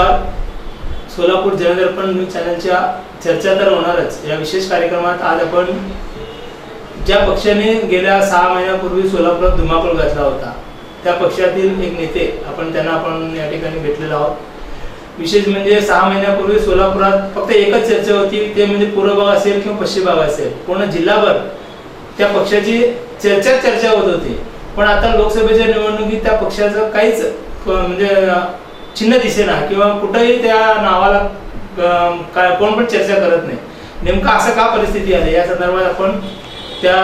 नमस्कार. सोलापूर जनदर्पण न्यूज चॅनलच्या चर्चा तर होणारच. या विशेष कार्यक्रमात आज आपण ज्या पक्षाने गेल्या सहा महिन्यापूर्वी सोलापुरात धुमाकूळ घातला होता त्या पक्षातील एक नेते आपण त्यांना आपण या ठिकाणी भेटलेलो आहोत. विशेष म्हणजे सहा महिन्यापूर्वी सोलापुरात फक्त एकच चर्चा होती ते म्हणजे पूर्व भाग असेल किंवा पश्चिम भाग असेल. पूर्ण जिल्हाभर त्या पक्षाची चर्चा चर्चा होत होती. पण आता लोकसभेच्या निवडणुकीत त्या पक्षाचं काहीच म्हणजे चिन्ह दिसेना किंवा कुठंही त्या नावाला काय कोण पण चर्चा करत नाही. नेमकं असं का परिस्थिती आली? या संदर्भात आपण त्या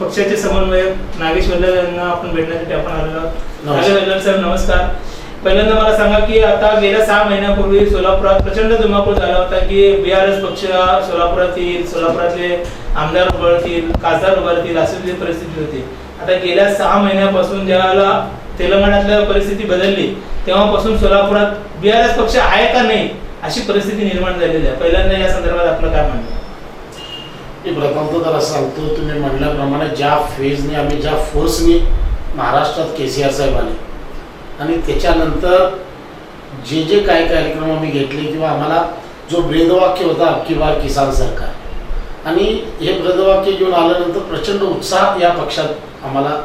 पक्षाचे समन्वयक नागेश वेल्लर यांना आपण भेटण्यासाठी आपण आलेलो. नागेश वेल्लर सर नमस्कार. पहिल्यांदा मला सांगा की आता गेल्या सहा महिन्यापूर्वी सोलापुरात प्रचंड धुमाकूळ झाला होता की बी आर एस पक्ष सोलापुरात येईल सोलापुरातले आमदार उभारतील खासदार उभारतील अशी जी परिस्थिती होती. आता गेल्या सहा महिन्यापासून ज्यावेळेला तेलंगणातल्या परिस्थिती बदलली तेव्हापासून सोलापुरात बी आर एस पक्ष आहे का नाही अशी परिस्थिती निर्माण झालेली आहे पहिल्यांदा या संदर्भात आपलं काय म्हणणं आहे? मी प्रथमतः तर सांगतो तुम्ही म्हणल्याप्रमाणे ज्या फेजने आम्ही ज्या फोर्सने महाराष्ट्रात के सी आर साहेब आले आणि त्याच्यानंतर जे जे काही कार्यक्रम आम्ही घेतले किंवा आम्हाला जो ब्रेदवाक्य होता अबकी बार किसान सरकार आणि हे ब्रेदवाक्य घेऊन आल्यानंतर प्रचंड उत्साह या पक्षात आम्हाला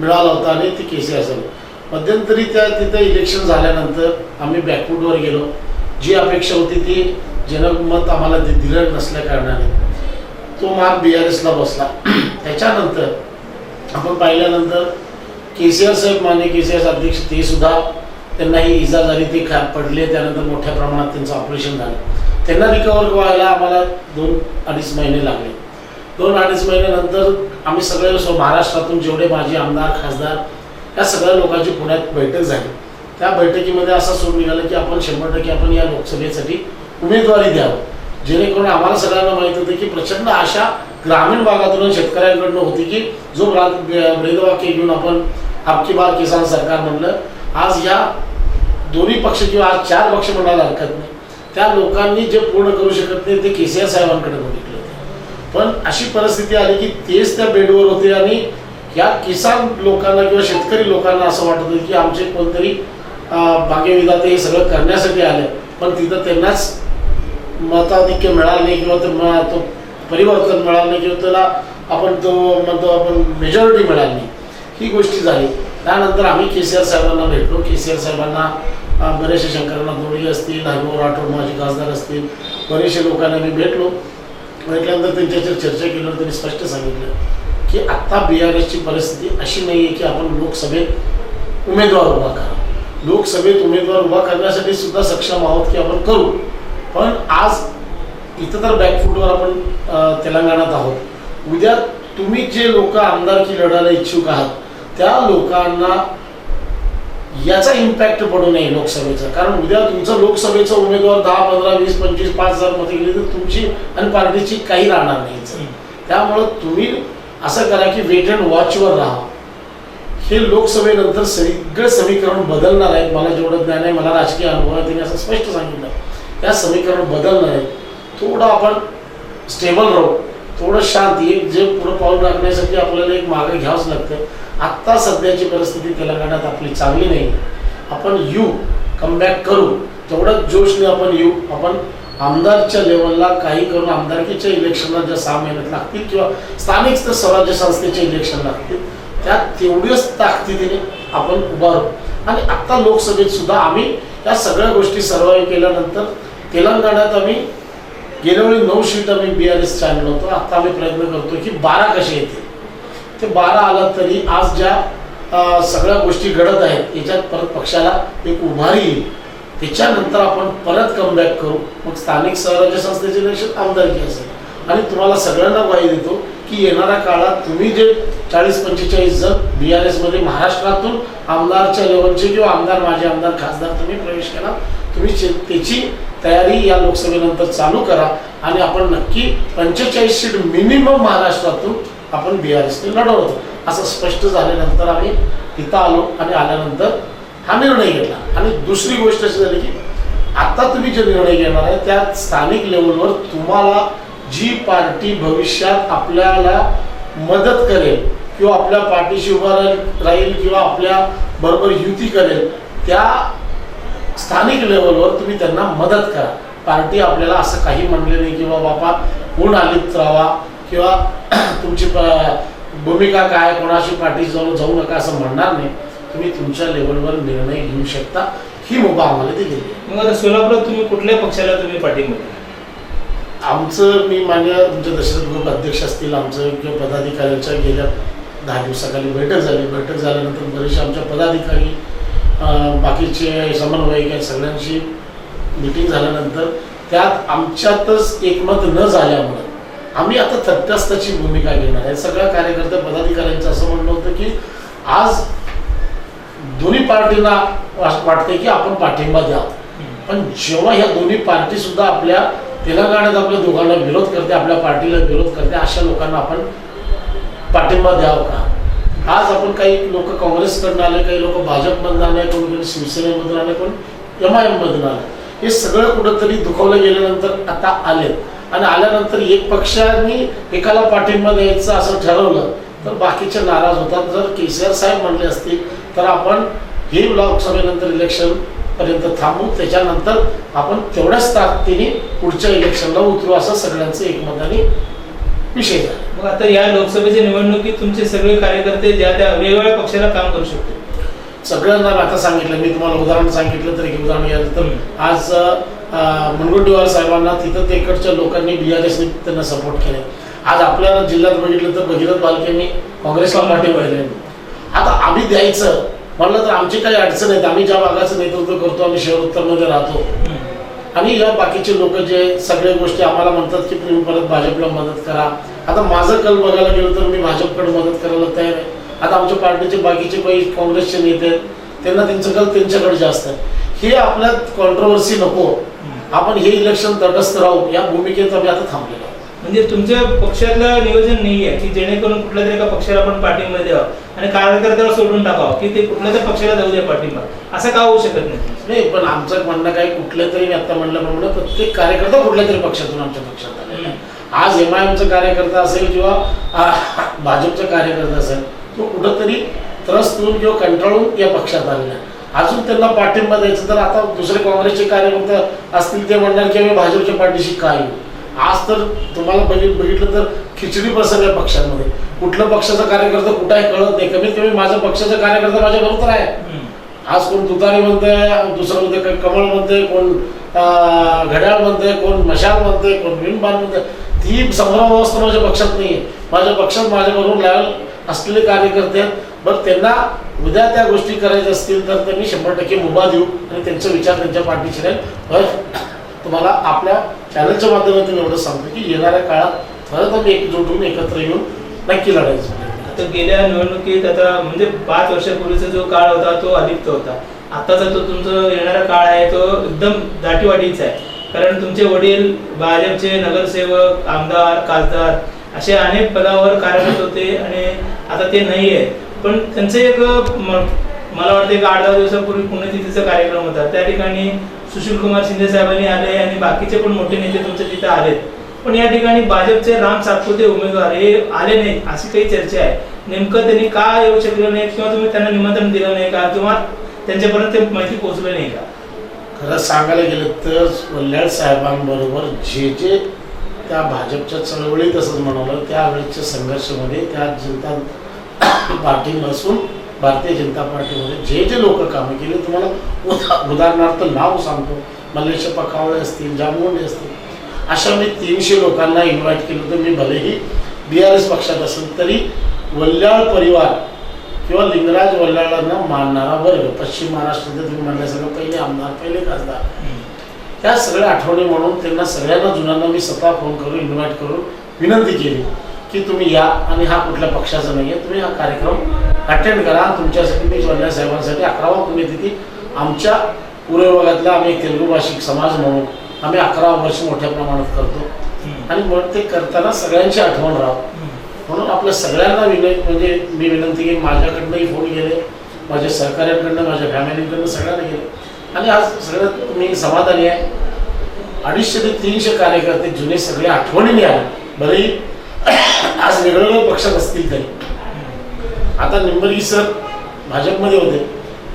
मिळाला होता आणि ते के सी आर साहेब मध्यंतरी त्या तिथं इलेक्शन झाल्यानंतर आम्ही बॅकवूडवर गेलो. जी अपेक्षा होती ती जनमत आम्हाला दि- दिलं नसल्या कारणाने. तो मार्ग बी आर एसला बसला. त्याच्यानंतर आपण पाहिल्यानंतर के सी आर साहेब माने के सी आर अध्यक्ष ते सुद्धा त्यांना ही इजा झाली ते खा पडले. त्यानंतर मोठ्या प्रमाणात त्यांचं ऑपरेशन झालं. त्यांना रिकवर व्हायला आम्हाला दोन अडीच महिने लागले. दोन अडीच महिन्यानंतर आम्ही सगळे महाराष्ट्रातून जेवढे माजी आमदार खासदार या सगळ्या लोकांची पुण्यात बैठक झाली. त्या बैठकीमध्ये असा सूर निघाला की आपण शंभर टक्के आपण या लोकसभेसाठी उमेदवारी द्यावं. जेणेकरून आम्हाला सगळ्यांना माहीत होतं की प्रचंड आशा ग्रामीण भागातून शेतकऱ्यांकडनं होती की जो ब्रेदवाक्य घेऊन आपण आपकी बार किसान सरकार म्हणलं आज या दोन्ही पक्ष किंवा आज चार पक्ष म्हणायला हरकत नाही. त्या लोकांनी जे पूर्ण करू शकत नाही ते के सी आर साहेबांकडे बघितलं होतं. पण अशी परिस्थिती आली की तेच त्या बेडवर होते आणि या किसान लोकांना किंवा शेतकरी लोकांना असं वाटत होतं की आमचे कोणतरी भाग्यविधाते हे सगळं करण्यासाठी आले. पण तिथं त्यांनाच मताधिक्य मिळालं नाही किंवा ते तो परिवर्तन मिळालं नाही किंवा त्याला आपण तो म्हणतो आपण मेजॉरिटी मिळाली नाही. ही गोष्टी झाली. त्यानंतर आम्ही के सी आर साहेबांना भेटलो. के सी आर साहेबांना बरेचसे शंकरांना दोडी असतील हरिभाऊ राठोड माझे खासदार असतील बरेचसे लोकांना मी भेटलो. भेटल्यानंतर त्यांच्याशी चर्चा केल्यावर त्यांनी स्पष्ट सांगितलं. की आत्ता बी आर एसची परिस्थिती अशी नाही आहे की आपण लोकसभेत उमेदवार उभा करा. लोकसभेत उमेदवार उभा करण्यासाठी सुद्धा सक्षम आहोत की आपण करू. पण आज इथं तर बॅकफूटवर आपण तेलंगणात आहोत. उद्या तुम्ही जे लोक आमदारकी लढायला इच्छुक आहात त्या लोकांना याचा इम्पॅक्ट पडू नये लोकसभेचा. कारण उद्या तुमचं लोकसभेचा उमेदवार दहा पंधरा वीस पंचवीस पाच हजार मते गेली तर तुमची आणि पार्टीची काही राहणार नाही. त्यामुळं तुम्ही असं करा की वेट अँड वॉचवर राहा. हे लोकसभेनंतर सगळं समीकरण बदलणार आहेत. मला जेवढं ज्ञान आहे मला राजकीय अनुभव आहे त्यांनी असं स्पष्ट सांगितलं. या समीकरण बदलणार आहे थोडं आपण स्टेबल राहू. थोडं शांत. एक जे पुढं पाऊल टाकण्यासाठी आपल्याला एक मागं घ्यावंच लागतं. आत्ता सध्याची परिस्थिती तेलंगणात आपली चांगली नाही. आपण येऊ कमबॅक करू. तेवढंच जोशने आपण येऊ. आपण आमदारच्या लेवलला काही करून आमदारकीच्या इलेक्शनला ज्या सहा महिन्यात लागतील किंवा स्थानिक स्वराज्य संस्थेचे इलेक्शन लागतील त्यात तेवढ्याच ताकदीने आपण उभारू आणि आत्ता लोकसभेत सुद्धा आम्ही या सगळ्या गोष्टी सर्वाईव्ह केल्यानंतर तेलंगणात आम्ही गेल्या वेळी नऊ सीट आम्ही बी आर एस आणलं होतो. आत्ता आम्ही प्रयत्न करतो की बारा कसे येतील. ते बारा आलं तरी आज ज्या सगळ्या गोष्टी घडत आहेत याच्यात परत पक्षाला एक उभारी येईल. त्याच्यानंतर आपण परत कमबॅक करू. मग स्थानिक स्वराज्य संस्थेचे निरीक्षक आमदारकी असेल. आणि तुम्हाला सगळ्यांना ग्वाही देतो की येणाऱ्या काळात तुम्ही जे चाळीस पंचेचाळीस जण बी आर एसमध्ये महाराष्ट्रातून आमदारच्या लेवलचे किंवा आमदार माझे आमदार खासदार तुम्ही प्रवेश केला तुम्ही त्याची तयारी या लोकसभेनंतर चालू करा. आणि आपण नक्की पंचेचाळीस सीट मिनिमम महाराष्ट्रातून आपण बी आर एसने लढवतो. असं स्पष्ट झाल्यानंतर आम्ही इथं आलो आणि आल्यानंतर हा निर्णय घेतला. आणि दुसरी गोष्ट अशी झाली की आता तुम्ही जे निर्णय घेणार आहे त्या स्थानिक लेवलवर तुम्हाला जी पार्टी भविष्यात आपल्याला मदत करेल किंवा आपल्या पार्टीशी उभा राहील राहील किंवा आपल्या बरोबर युती करेल त्या स्थानिक लेवलवर तुम्ही त्यांना मदत करा. पार्टी आपल्याला असं काही म्हणले नाही किंवा बाबा कोण आलीत राहा किंवा तुमची भूमिका काय? कोणाशी पार्टी जाऊन जाऊ नका असं म्हणणार नाही. तुम्ही तुमच्या लेवलवर निर्णय घेऊ शकता. ही मुभा आम्हाला दिलेली आहे. मग आता सोलापुरात तुम्ही कुठल्या पक्षाला तुम्ही पाठिंबा दिला? आमचं मी मान्य तुमचे दशरथ ग्रुप अध्यक्ष असतील आमचं किंवा पदाधिकाऱ्यांच्या गेल्या दहा दिवसाखाली बैठक झाली. बैठक झाल्यानंतर बरेचसे आमच्या पदाधिकारी अं, बाकीचे समन्वयक आहेत सगळ्यांची मिटिंग झाल्यानंतर त्यात आमच्यातच एकमत न झाल्यामुळं आम्ही आता तटस्थाची भूमिका घेणार आहे. सगळ्या कार्यकर्ते पदाधिकाऱ्यांचं असं म्हणणं होतं की आज दोन्ही पार्टींना वाटते की आपण पाठिंबा द्या. पण जेव्हा ह्या दोन्ही पार्टी सुद्धा आपल्या तेलंगणात आपल्या दोघांना विरोध करते आपल्या पार्टीला विरोध करते अशा लोकांना आपण पाठिंबा द्यावा का? आज आपण काही लोक काँग्रेसकडून आले काही लोक भाजपमधून आले कोणी कोणी शिवसेनेमधून आले कोण? एम आय एममधून आले. हे सगळं कुठंतरी दुखवलं गेल्यानंतर आता आलेत आणि आल्यानंतर एक पक्षाने एकाला पाठिंबा द्यायचं असं ठरवलं तर बाकीचे नाराज होतात. जर के सी आर साहेब म्हणले असतील तर आपण हे लोकसभेनंतर इलेक्शन पर्यंत थांबू. त्याच्यानंतर आपण तेवढ्याच ताकदीने पुढच्या इलेक्शनला उतरू असं सगळ्यांचं एकमताने विषय झाला. मग आता या लोकसभेच्या निवडणुकीत तुमचे सगळे कार्यकर्ते ज्या त्या वेगवेगळ्या पक्षाला काम करू शकतो सगळ्यांना आता सांगितलं मी तुम्हाला उदाहरण सांगितलं तर एक उदाहरण घ्यायचं तर आज मुनगंटीवार साहेबांना तिथं तिकडच्या लोकांनी बी आर एसने त्यांना सपोर्ट केले आज आपल्याला जिल्ह्यात बघितलं तर भगीरथ बालकेंनी काँग्रेसला पाठिंबा आता आम्ही द्यायचं म्हणलं तर आमची काही अडचण आहेत. आम्ही ज्या भागाचं नेतृत्व करतो आम्ही शहर उत्तरमध्ये राहतो. आणि या बाकीचे लोक जे सगळ्या गोष्टी आम्हाला म्हणतात की तुम्ही परत भाजपला मदत करा. आता माझं कल बघायला गेलं तर मी भाजपकडे मदत करायला तयार आहे. आता आमच्या पार्टीचे बाकीचे काही काँग्रेसचे नेते आहेत त्यांना त्यांचं कल त्यांच्याकडे जास्त आहे. हे आपल्यात कॉन्ट्रोवर्सी नको. आपण हे इलेक्शन तटस्थ राहू. या भूमिकेत आम्ही आता थांबलेलो म्हणजे तुमच्या पक्षातलं नियोजन नाही आहे की जेणेकरून कुठल्या तरी एका पक्षाला आपण पाठिंबा द्यावा आणि कार्यकर्त्याला सोडून टाकावं की ते कुठल्या तरी पक्षाला जाऊ द्या पाठिंबा. असं का होऊ शकत नाही? नाही पण आमचं म्हणणं काय कुठल्या तरी मी आता म्हणल्याप्रमाणे प्रत्येक कार्यकर्ता कुठल्या तरी पक्षातून आमच्या पक्षात आलेला आहे आज एम आय एमचा कार्यकर्ता असेल किंवा भाजपचा कार्यकर्ता असेल तो कुठंतरी त्रस्त होऊन किंवा कंटाळून या पक्षात आलेला आहे अजून त्यांना पाठिंबा द्यायचं तर आता दुसरे काँग्रेसचे कार्यकर्ते असतील ते म्हणणार की आम्ही भाजपच्या पाठीशी काय? येऊ आज तर तुम्हाला बघित बघितलं तर खिचडी प्रसंग आहे पक्षांमध्ये. कुठलं पक्षाचा कार्यकर्ता कुठं आहे कळत नाही. कमीत कमी माझा पक्षाचा कार्यकर्ता माझ्या बरोबर आहे. आज कोण तुतारी म्हणतंय दुसरं म्हणतंय कमळ म्हणतंय कोण घड्याळ म्हणतंय कोण मशाल म्हणतंय कोण विणबाण म्हणतंय ती संग्राम व्यवस्था माझ्या पक्षात नाही आहे माझ्या पक्षात माझ्याबरोबर लॅवल असलेले कार्यकर्ते आहेत. बरं त्यांना उद्या त्या गोष्टी करायच्या असतील तर त्यांनी शंभर टक्के मुभा देऊ आणि त्यांचा विचार त्यांच्या पाठीशी राहील. तुम्हाला आपल्या चॅनलच्या माध्यमातून एवढं सांगतो की येणाऱ्या काळात परत आम्ही एकजूट होऊन एकत्र येऊन नक्की लढायचं. आता गेल्या निवडणुकीत आता म्हणजे पाच वर्षापूर्वीचा जो काळ होता तो अलिप्त होता. आताचा जो तुमचा येणारा काळ आहे तो एकदम दाटीवाटीचा आहे. कारण तुमचे वडील भाजपचे नगरसेवक आमदार खासदार असे अनेक पदावर कार्यरत होते आणि आता ते नाही आहे. पण त्यांचं एक मला वाटतं एक आठ दहा दिवसापूर्वी पुण्यतिथीचा कार्यक्रम होता. त्या ठिकाणी सुशील कुमार शिंदे साहेबांनी आले आणि बाकीचे पण मोठे नेते तुमचे तिथे आलेत. पण या ठिकाणी भाजपचे राम सातपुते उमेदवार हे आले नाहीत अशी काही चर्चा आहे. नेमकं त्यांनी का येऊ शकले नाही किंवा तुम्ही त्यांना निमंत्रण दिलं नाही का किंवा त्यांच्यापर्यंत ते माहिती पोहोचलं नाही का? खरं सांगायला गेलं तर वल्ल्याळ साहेबांबरोबर जे जे त्या भाजपच्या चळवळीत असं म्हणालं त्यावेळेच्या संघर्षामध्ये त्या जनता पाठिंबा असून भारतीय जनता पार्टीमध्ये जे जे लोक कामं केली तुम्हाला उदा उदाहरणार्थ नाव सांगतो. मल्लेश पखावळे असतील जामगोंडे असतील. अशा मी तीनशे लोकांना इन्व्हाइट केलं होतं. मी भलेही बी आर एस पक्षात असेल तरी वल्ल्याळ परिवार किंवा लिंगराज वल्ल्याळांना मानणारा वर्ग पश्चिम महाराष्ट्रात तुम्ही म्हणल्यासारखं पहिले आमदार पहिले खासदार. त्या सगळ्या आठवणी म्हणून त्यांना सगळ्यांना जुन्यांना मी स्वतः फोन करून इन्व्हाइट करून विनंती केली. की तुम्ही या आणि हा कुठल्या पक्षाचा नाही आहे तुम्ही हा कार्यक्रम अटेंड करा. तुमच्यासाठी मी वल्ल्या साहेबांसाठी अकरावा पुण्यतिथी. आमच्या पूर्व भागातला आम्ही तेलुगू भाषिक समाज म्हणून आम्ही अकरा वर्ष मोठ्या प्रमाणात करतो. आणि मग ते करताना सगळ्यांची आठवण राहावं म्हणून आपल्या सगळ्यांना विनंती म्हणजे मी विनंती की माझ्याकडनंही फोन गेले माझ्या सहकार्यांकडनं माझ्या फॅमिलीकडनं सगळ्यांना गेले आणि आज सगळ्यात मी समाधानी आहे. अडीचशे ते तीनशे कार्यकर्ते जुने सगळे आठवणीने आले. बरेही आज वेगवेगळ्या पक्षात असतील तरी आता निंबरगी सर भाजपमध्ये होते.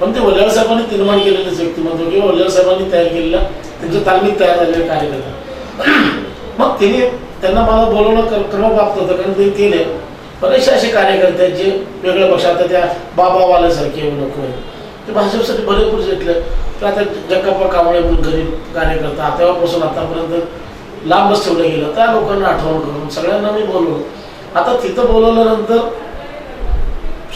पण ते वल्याळ साहेबांनी निर्माण केलेलंच व्यक्तिमत्व किंवा वल्याळ साहेबांनी तयार केलेला त्यांच्या तालमीत तयार झालेले कार्यकर्ता. मग तिने त्यांना मला बोलवणं कर- क्रमप्राप्त होतं कारण ते केले बरेचसे असे कार्यकर्ते आहेत जे वेगळ्या पक्षात आता त्या बाबावाल्यासारखे लोक आहेत. ते भाजपसाठी भरपूर जिंकले तर आता जगप्पा कांबळे म्हणून गरीब कार्यकर्ता तेव्हापासून आतापर्यंत लांबच ठेवलं गेलं. त्या लोकांना आठवण करून सगळ्यांना मी बोलवलं आता तिथं बोलवल्यानंतर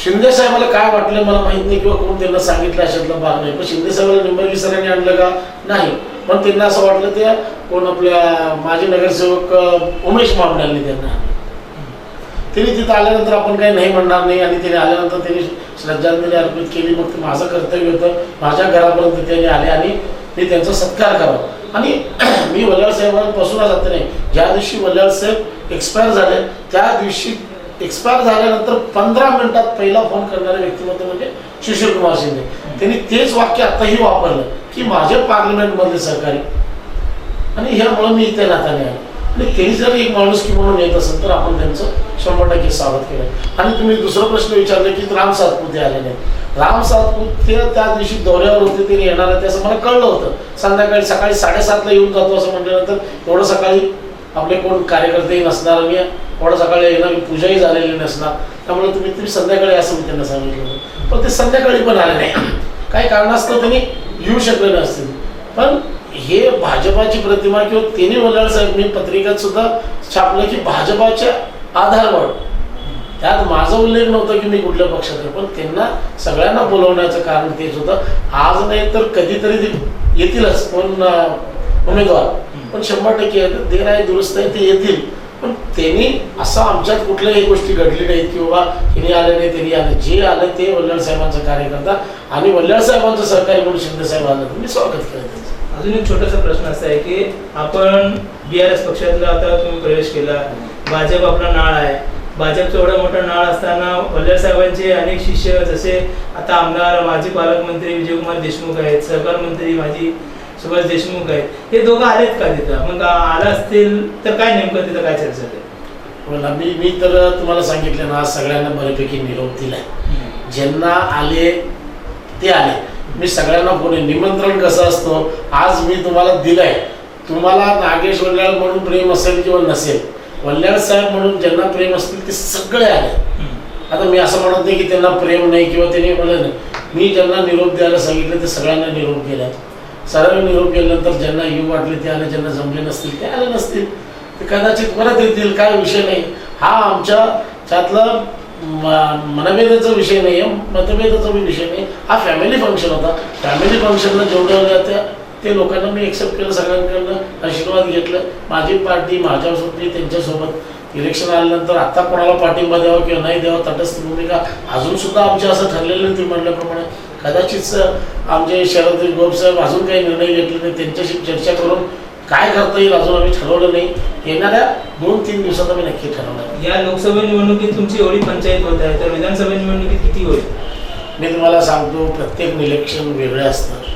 शिंदे साहेबाला काय वाटलं मला माहीत नाही किंवा कोण त्यांना सांगितलं अशातलं भाग नाही. पण शिंदे साहेबाला निंबर्गी सरांनी आणलं का? नाही. पण त्यांना असं वाटलं ते कोण आपल्या माजी नगरसेवक उमेश मामड्यांनी त्यांना. तिने तिथं आल्यानंतर आपण काही नाही म्हणणार नाही. आणि त्यांनी आल्यानंतर त्यांनी श्रद्धांजली अर्पित केली. मग ते माझं कर्तव्य होतं. माझ्या घरापर्यंत त्यांनी आले आणि मी त्यांचा सत्कार करावा. आणि मी वल्याळ साहेबांपासूनच जात नाही. ज्या दिवशी वल्याळ साहेब एक्सपायर झाले त्या दिवशी एक्सपायर झाल्यानंतर पंधरा मिनिटात पहिला फोन करणारे व्यक्तिमत्व म्हणजे सुशील कुमार शिंदे. त्यांनी तेच वाक्य आताही वापरलं की माझे पार्लमेंटमधले सहकारी आणि ह्यामुळं मी इथे नात्याने आलो. आणि ते जर एक माणूस की म्हणून येत असेल तर आपण त्यांचं शंभर टक्के स्वागत केलं. आणि तुम्ही दुसरा प्रश्न विचारले की राम सातपुते आले नाही राम सातपुते त्या दिवशी दौऱ्यावर होते ते येणार आहे ते असं मला कळलं होतं. संध्याकाळी सकाळी साडेसातला येऊन जातो असं म्हटल्यानंतर एवढं सकाळी आपले कोण कार्यकर्तेही नसणार आणि एवढं सकाळी येणार पूजाही झालेली नसणार. त्यामुळे तुम्ही तुम्ही संध्याकाळी असं मी त्यांना सांगितलं पण ते संध्याकाळी पण आले नाही. काही कारणास्तव त्यांनी येऊ शकले नसतील. पण हे भाजपाची प्रतिमा किंवा तिने वलाळ साहेब मी पत्रिकेत सुद्धा छापलं की भाजपाच्या आधारवर त्यात माझा उल्लेख नव्हता की मी कुठल्या पक्षात पण त्यांना सगळ्यांना बोलवण्याचं कारण तेच होतं. आज नाही तर कधीतरी ते येतीलच पण उमेदवार. पण शंभर टक्के ते नाही दुरुस्त आहे ते येतील. पण त्यांनी असं आमच्यात कुठल्याही गोष्टी घडली नाहीत की बाबा हिने आले नाही त्यांनी आले. जे आले ते वल्लाळ साहेबांचं कार्यकर्ता आणि वल्लाळ साहेबांचं सहकारी म्हणून शिंदे साहेब आलं. मी स्वागत केलं त्यांचं. अजून एक छोटासा प्रश्न असा आहे की आपण बी आर एस पक्षातला आता तुम्ही प्रवेश केला. भाजप आपला नाळ आहे. भाजपचं एवढा मोठा नाळ असताना वल्लभ साहेबांचे अनेक शिष्य जसे आता आमदार माजी पालकमंत्री विजयकुमार देशमुख आहेत सहकार मंत्री माजी सुभाष देशमुख आहेत. हे दोघं आलेत का तिथं? मग आलं असतील तर काय नेमकं तिथं काय चर्चा आहे? मला मी मी तर तुम्हाला सांगितलं ना आज सगळ्यांना बऱ्यापैकी निरोप दिलाय. ज्यांना आले ते आले. मी सगळ्यांना कोणी निमंत्रण कसं असतो? आज मी तुम्हाला दिलंय. तुम्हाला नागेश वल्ल्याळ म्हणून प्रेम असेल किंवा नसेल वल्ल्याळ साहेब म्हणून ज्यांना प्रेम असतील ते सगळे आले. आता मी असं म्हणत नाही की त्यांना प्रेम नाही किंवा त्यांनी म्हणलं नाही. मी ज्यांना निरोप द्यायला सांगितलं ते सगळ्यांना निरोप दिला सर्व निरोप केल्यानंतर ज्यांना येऊ वाटले ते आले. ज्यांना जमले नसतील ते आले नसतील. ते कदाचित परत येतील काय विषय नाही. हा आमच्या त्यातलं मनभेदाचा विषय नाही आहे मतभेदाचा विषय नाही हा फॅमिली फंक्शन होता. फॅमिली फंक्शनला जेवढं त्या ते लोकांना मी एक्सेप्ट केलं सगळ्यांकडनं आशीर्वाद घेतलं. माझी पार्टी माझ्यासोबत मी त्यांच्यासोबत. इलेक्शन आल्यानंतर आता कोणाला पाठिंबा द्यावा किंवा नाही द्यावा तटस्थ भूमिका अजून सुद्धा आमचे असं ठरलेलं नाही तुम्ही म्हटल्याप्रमाणे. कदाचित आमचे शरद गोपसाहेब अजून काही निर्णय घेतले नाही त्यांच्याशी चर्चा करून काय करता येईल अजून आम्ही ठरवलं नाही. येणाऱ्या दोन तीन दिवसात आम्ही नक्की ठरवलं या लोकसभा निवडणुकीत तुमची एवढी पंचायत होत आहे तर विधानसभा निवडणुकीत किती होईल? मी तुम्हाला सांगतो प्रत्येक इलेक्शन वेगळं असतं.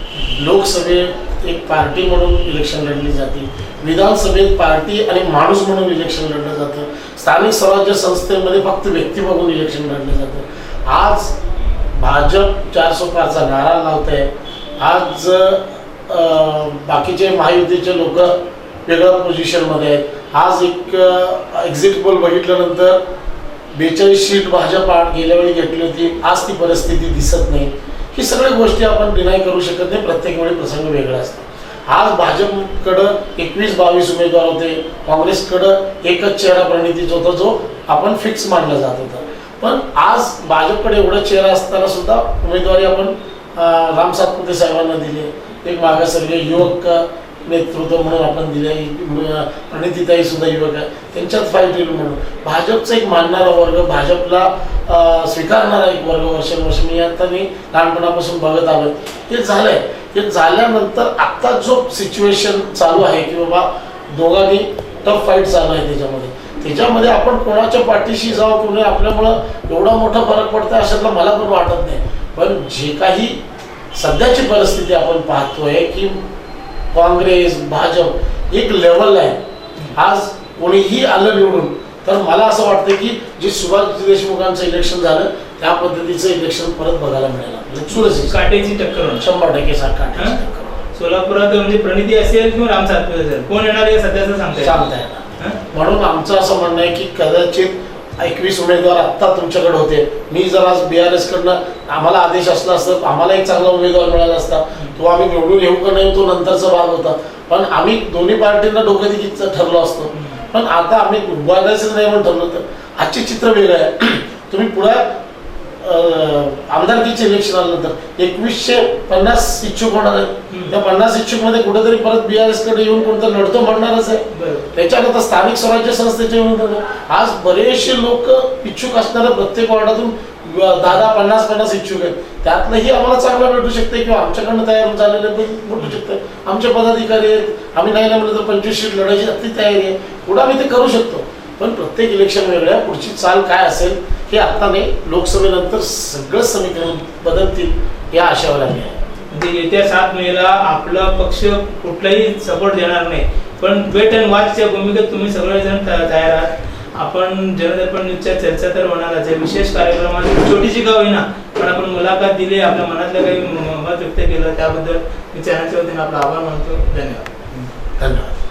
लोकसभेत एक पार्टी म्हणून इलेक्शन लढली जाते. विधानसभेत पार्टी आणि माणूस म्हणून इलेक्शन लढलं जातं. स्थानिक स्वराज्य संस्थेमध्ये फक्त व्यक्ती बघून इलेक्शन लढलं जातं. आज भाजप चारशे पाचचा नारा लावत आहे आज बाकीचे महायुतीचे लोक वेगळ्या पोझिशनमध्ये आहेत. आज एक एक्झिट पोल बघितल्यानंतर बेचाळीस सीट भाजप आठ गेल्या वेळी घेतली होती. आज ती परिस्थिती दिसत नाही. ही सगळ्या गोष्टी आपण डिनाय करू शकत नाही. प्रत्येक वेळी प्रसंग वेगळा असतो. आज भाजपकडं एकवीस बावीस उमेदवार होते. काँग्रेसकडं एकच चेहरा प्रणितीचा होता जो आपण फिक्स मानला जात होता. पण आज भाजपकडे एवढा चेहरा असताना सुद्धा उमेदवारी आपण अं, राम सातपुते साहेबांना दिली. एक मागासवर्गीय युवक नेतृत्व म्हणून आपण दिले प्रणितीताई सुद्धा युवक आहे त्यांच्यात फाईट येईल म्हणून. भाजपचा एक मानणारा वर्ग भाजपला स्वीकारणारा एक वर्ग वर्षानुवर्ष मी आता मी लहानपणापासून बघत आलो हे झालंय. हे झाल्यानंतर आत्ता जो सिच्युएशन चालू आहे की बाबा दोघांनी टफ फाईट चालू आहे त्याच्यामध्ये. त्याच्यामध्ये आपण कोणाच्या पाठीशी जावं कोणी आपल्यामुळं एवढा मोठा फरक पडतो अशातला मला पण वाटत नाही. पण जे काही सध्याची परिस्थिती आपण पाहतोय की काँग्रेस भाजप एक लेवलला आहे आज कोणीही आलं निवडून तर मला असं वाटतं की जे सुभाष देशमुखांचं इलेक्शन झालं त्या पद्धतीचं इलेक्शन परत बघायला मिळालं काटेची टक्कर शंभर टक्के? सोलापुरात म्हणजे प्रणिती असेल किंवा राम सातपुते असेल कोण येणार हे सध्याचं सांगता. येणार? म्हणून आमचं असं म्हणणं आहे की कदाचित एकवीस उमेदवार आत्ता तुमच्याकडे होते. मी जर आज बी आर एस कडनं आम्हाला आदेश असला असता आम्हाला एक चांगला उमेदवार मिळाला असता तो आम्ही निवडून येऊ का नाही तो नंतरचा भाग होता. पण आम्ही दोन्ही पार्टींना डोकेदुखीचं ठरलो असतो. पण आता आम्ही उभारायचं नाही म्हणून ठरलं तर आजचे चित्र वेगळं आहे. तुम्ही पुढे आमदारकीचे इलेक्शन आल्यानंतर एकवीसशे पन्नास इच्छुक होणार हम्म. त्या पन्नास इच्छुकमध्ये कुठेतरी परत बी आर एसकडे येऊन कोणतं लढतो म्हणणारच आहे. त्याच्यानंतर स्थानिक स्वराज्य संस्थेचे आज बरेचसे लोक इच्छुक असणाऱ्या प्रत्येक वॉर्डातून दहा दहा पन्नास पन्नास इच्छुक आहेत. त्यातलंही आम्हाला चांगलं भेटू शकते किंवा आमच्याकडनं तयार झालेले पण भेटू शकते आमचे पदाधिकारी आहेत. आम्ही नाही म्हणलं तर पंचवीस सीट लढायची तयारी आहे. पुढे आम्ही ते करू शकतो. पण प्रत्येक इलेक्शन वेगळ्या पुढची चाल काय असेल हे आता नाही लोकसभेनंतर सगळं समीकरण बदलतील या आशावर आम्ही आहे. म्हणजे येत्या सात मेला आपला पक्ष कुठलाही सपोर्ट देणार नाही. पण वेट अँड वॉचच्या भूमिकेत तुम्ही सगळेजण तयार आहात. आपण जनदर्पण न्यूजच्या चर्चा तर होणारच आहे. विशेष कार्यक्रमात छोटीशी गाव होईना पण आपण मुलाखत दिली आपल्या मनातलं काही मत व्यक्त केलं त्याबद्दल मी चॅनलच्या वतीने आपला आभार मानतो. धन्यवाद. धन्यवाद.